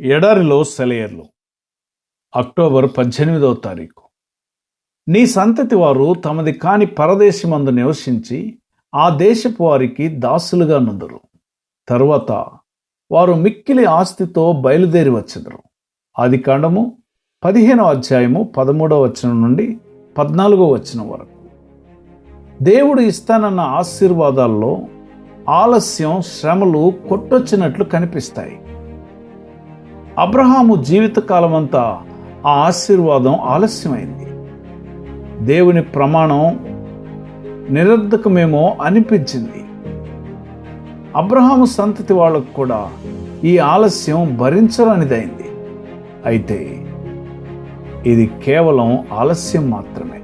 ఎడారిలో సెలయర్లు. అక్టోబర్ పద్దెనిమిదవ తారీఖు. నీ సంతతి వారు తమది కాని పరదేశమందు నివసించి ఆ దేశపు వారికి దాసులుగా నుందరు. తరువాత వారు మిక్కిలి ఆస్తితో బయలుదేరి వచ్చెదరు. ఆది కాండము పదిహేనవ అధ్యాయము పదమూడవ వచనం నుండి పద్నాలుగో వచనం వరకు. దేవుడు ఇస్తానన్న ఆశీర్వాదాల్లో ఆలస్యం శ్రమలు కొట్టొచ్చినట్లు కనిపిస్తాయి. అబ్రహాము జీవితకాలం అంతా ఆ ఆశీర్వాదం ఆలస్యమైంది. దేవుని ప్రమాణం నిరర్ధకమేమో అనిపించింది. అబ్రహాము సంతతి వాళ్ళకు కూడా ఈ ఆలస్యం భరించరానిదైంది. అయితే ఇది కేవలం ఆలస్యం మాత్రమే.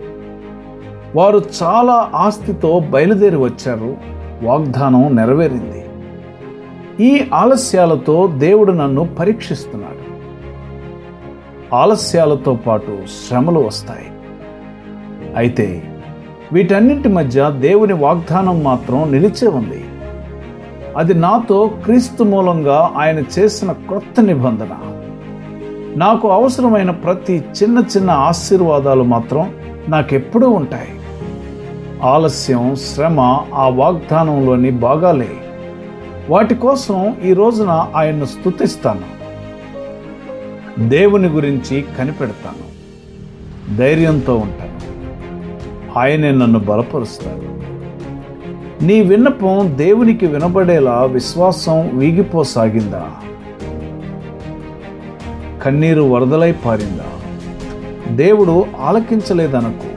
వారు చాలా ఆస్తితో బయలుదేరి వచ్చారు. వాగ్దానం నెరవేరింది. ఈ ఆలస్యాలతో దేవుడు నన్ను పరీక్షిస్తున్నాడు. ఆలస్యాలతో పాటు శ్రమలు వస్తాయి. అయితే వీటన్నింటి మధ్య దేవుని వాగ్దానం మాత్రం నిలిచే ఉంది. అది నాతో క్రీస్తు మూలంగా ఆయన చేసిన క్రొత్త నిబంధన. నాకు అవసరమైన ప్రతి చిన్న చిన్న ఆశీర్వాదాలు మాత్రం నాకెప్పుడూ ఉంటాయి. ఆలస్యం శ్రమ ఆ వాగ్దానంలోని భాగాలే. వాటి కోసం ఈ రోజున ఆయన్ను స్తుతిస్తాను. దేవుని గురించి కనిపెడతాను. ధైర్యంతో ఉంటాను. ఆయనే నన్ను బలపరుస్తాడు. నీ విన్నపం దేవునికి వినబడేలా విశ్వాసం వీగిపోసాగిందా? కన్నీరు వరదలై పారిందా? దేవుడు ఆలకించలేదనకు.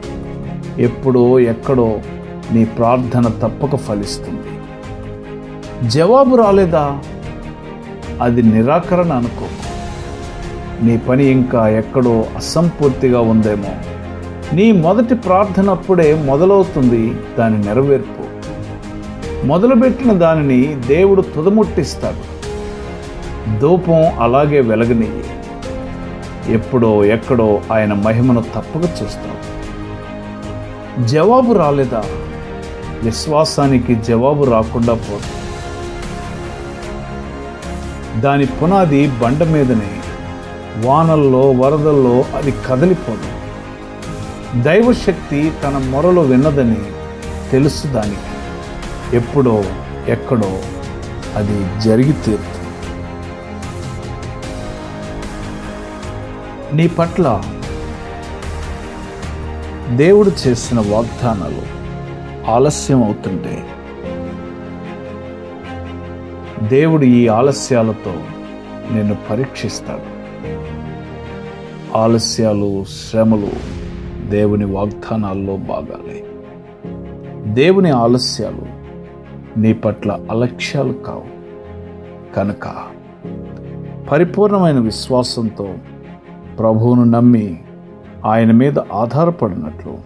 ఎప్పుడో ఎక్కడో నీ ప్రార్థన తప్పక ఫలిస్తుంది. జవాబు రాలేదా? అది నిరాకరణ అనుకో. నీ పని ఇంకా ఎక్కడో అసంపూర్తిగా ఉందేమో. నీ మొదటి ప్రార్థన అప్పుడే మొదలవుతుంది దాని నెరవేర్పు. మొదలుపెట్టిన దానిని దేవుడు తుదముట్టిస్తాడు. ధూపం అలాగే వెలగనియ్యి. ఎప్పుడో ఎక్కడో ఆయన మహిమను తప్పక చూస్తాడు జవాబు రాలేదా? విశ్వాసానికి జవాబు రాకుండా పోతుంది దాని పునాది బండ మీదనే వానల్లో వరదల్లో అది కదలిపోదు. దైవశక్తి తన మొరలు విన్నదని తెలుసు దానికి. ఎప్పుడో ఎక్కడో అది జరిగి తీరుతుంది. నీ పట్ల దేవుడు చేసిన వాగ్దానాలు ఆలస్యం అవుతుంటే దేవుడు ఈ ఆలస్యాలతో నిన్ను పరీక్షిస్తాడు. ఆలస్యాలు శ్రమలు దేవుని వాగ్దానాల్లో భాగాలే. దేవుని ఆలస్యాలు నీ పట్ల అలక్ష్యాలు కావు. కనుక పరిపూర్ణమైన విశ్వాసంతో ప్రభువును నమ్మి ఆయన మీద ఆధారపడినట్లు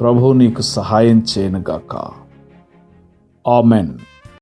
ప్రభువు నీకు సహాయం చేయనుగాక. ఆమెన్.